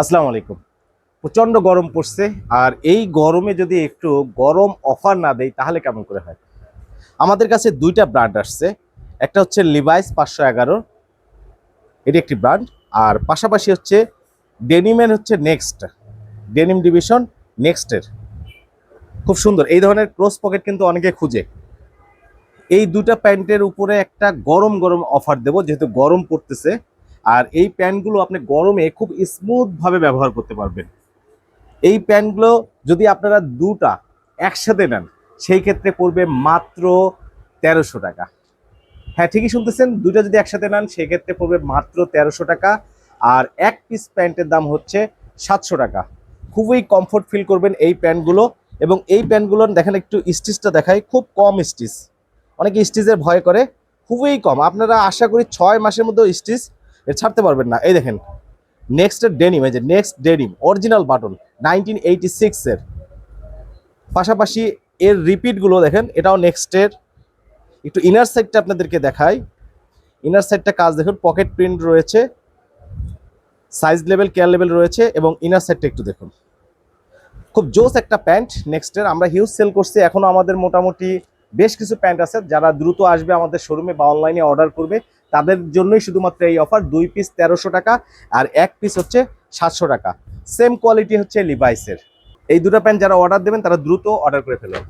আসসালামু আলাইকুম। প্রচণ্ড গরম পড়ছে, আর এই গরমে যদি একটু গরম অফার না দেয় তাহলে কেমন করে হয়? আমাদের কাছে দুইটা ব্র্যান্ড আসছে, একটা হচ্ছে লিভাইস পাঁচশো এগারো, এটি একটি ব্র্যান্ড, আর পাশাপাশি হচ্ছে ডেনিমের হচ্ছে নেক্সট ডেনিম ডিভিশন নেক্সটের খুব সুন্দর, এই ধরনের ক্রস পকেট কিন্তু অনেকে খুঁজে। এই দুটা প্যান্টের উপরে একটা গরম গরম অফার দেবো, যেহেতু গরম পড়তেছে আর এই প্যান্টগুলো আপনি গরমে খুব স্মুথভাবে ব্যবহার করতে পারবেন। এই প্যান্টগুলো যদি আপনারা দুটা একসাথে নেন, সেই ক্ষেত্রে পড়বে মাত্র তেরোশো টাকা। হ্যাঁ ঠিকই শুনতেছেন দুটো যদি একসাথে নেন, সেই ক্ষেত্রে পড়বে মাত্র তেরোশো টাকা। আর এক পিস প্যান্টের দাম হচ্ছে সাতশো টাকা। খুবই কমফোর্ট ফিল করবেন এই প্যান্টগুলো এবং এই প্যান্টগুলো দেখেন একটু স্টিচটা দেখায় খুব কম স্টিচ। অনেকে স্টিচের ভয় করে, খুবই কম। আপনারা আশা করি ছয় মাসের মধ্যে স্টিচ ছাড়তে পারবেন না। এই দেখেন নেক্সটের ডেনিম এই যে Next denim original button nineteen eighty সিক্সের পাশাপাশি এর রিপিটগুলো দেখেন, এটাও নেক্সটের একটু ইনার সাইডটা আপনাদেরকে দেখাই। ইনার সাইডটা কাজ দেখুন পকেট প্রিন্ট রয়েছে সাইজ লেভেল কেয়ার লেভেল রয়েছে, এবং ইনার সাইডটা একটু দেখুন। খুব জোস একটা প্যান্ট নেক্সটের আমরা হিউজ সেল করছি এখনও আমাদের মোটামুটি বেশ কিছু প্যান্ট আছে, যারা দ্রুত আসবে আমাদের শোরুমে বা অনলাইনে অর্ডার করবে। তাদের জন্যই শুধুমাত্র এই অফার দুই পিস তেরোশো টাকা আর এক পিস হচ্ছে সাতশো টাকা। সেম কোয়ালিটি হচ্ছে লিভাইসের এই দুটো প্যান্ট যারা অর্ডার দেবেন, তারা দ্রুত অর্ডার করে ফেলুন।